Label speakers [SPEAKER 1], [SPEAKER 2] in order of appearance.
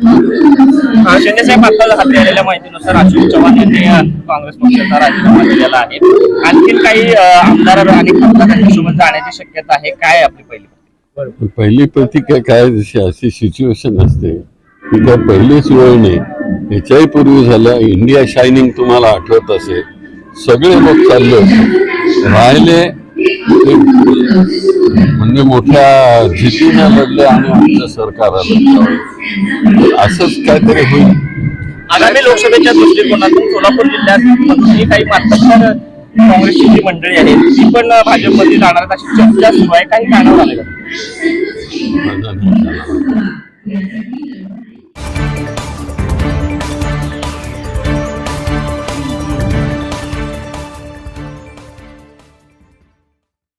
[SPEAKER 1] शिंदे साहेब आता हाती आलेल्या माहितीनुसार अशोक चव्हाण यांनी अ, काँग्रेस पक्षाचा राजीनामा दिलेला आहे. आणखीन काही आमदार आणि खासदारांच्या सोबत जाण्याची शक्यता आहे काय आपली पहिली
[SPEAKER 2] पहिली प्रतिक्रिया काय जशी अशी सिच्युएशन असते की त्या पहिलीच वेळ नाही याच्याही पूर्वी झाल्या. इंडिया शायनिंग तुम्हाला आठवत असेल. सगळे लोक चालले होते. राहिले म्हणजे मोठ्या जिद्दीने लढले आणि आमचं सरकार आलं असंच काहीतरी होईल.
[SPEAKER 1] आगामी लोकसभेच्या दृष्टिकोनातून सोलापूर जिल्ह्यात ही काही मातब्बर काँग्रेसची जी मंडळी आहे ती पण भाजपमध्ये जाणार अशी चर्चा सुरू आहे. काही आले
[SPEAKER 2] नाही.